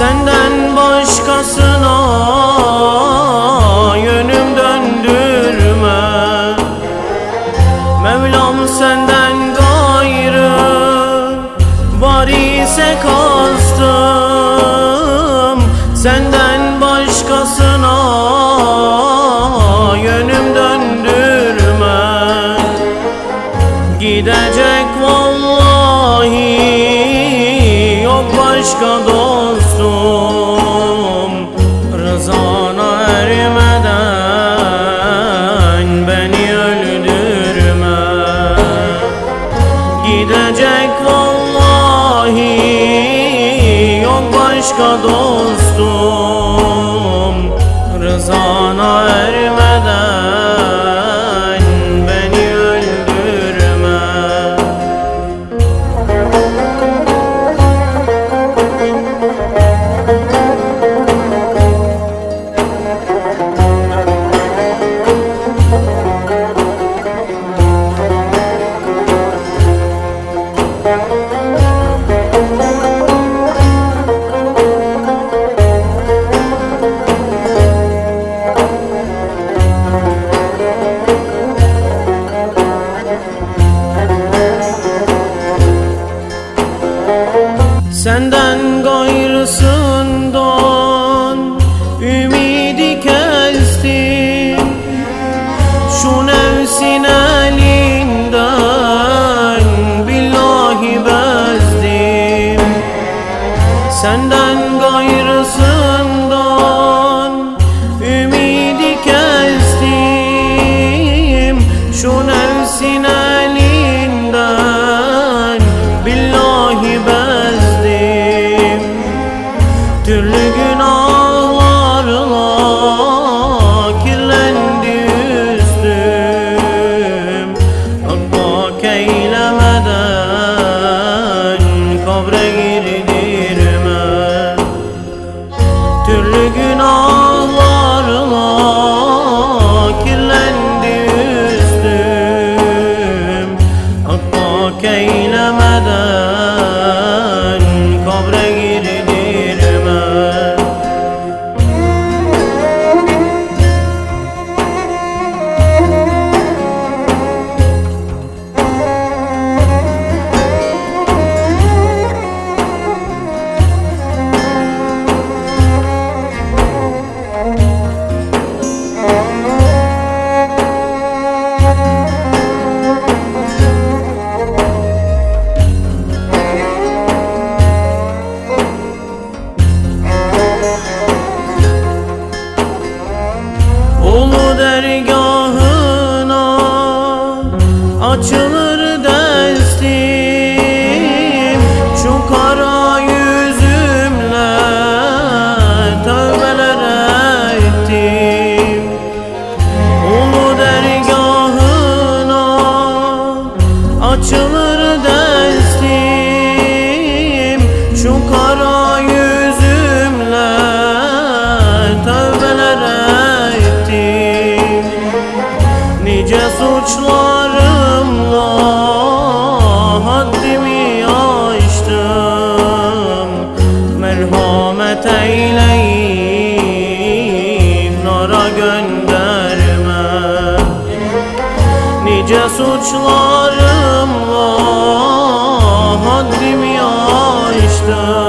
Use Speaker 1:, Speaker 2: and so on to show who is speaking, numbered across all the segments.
Speaker 1: Senden başkasına Yönüm döndürme. Mevlam senden gayrı Var ise kastım. Senden başkasına Yönüm döndürme. Gidecek vallahi Yok başka sana ermez Senden gayrısından Nice suçlarımla haddimi aştım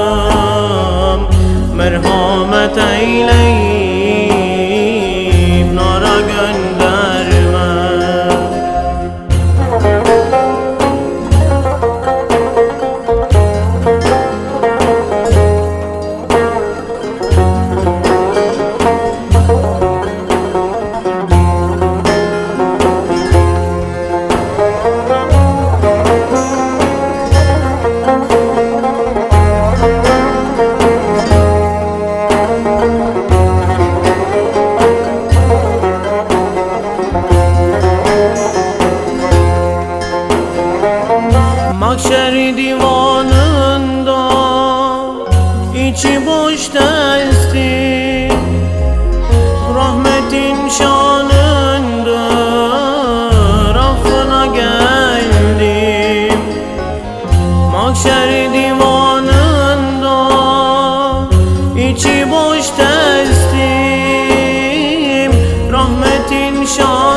Speaker 1: Merhamet eyleyip Mahşer divanında içi boş desti Rahmetin şanında raffına geldim. Mahşer divanında içi boş destim Rahmetin şanında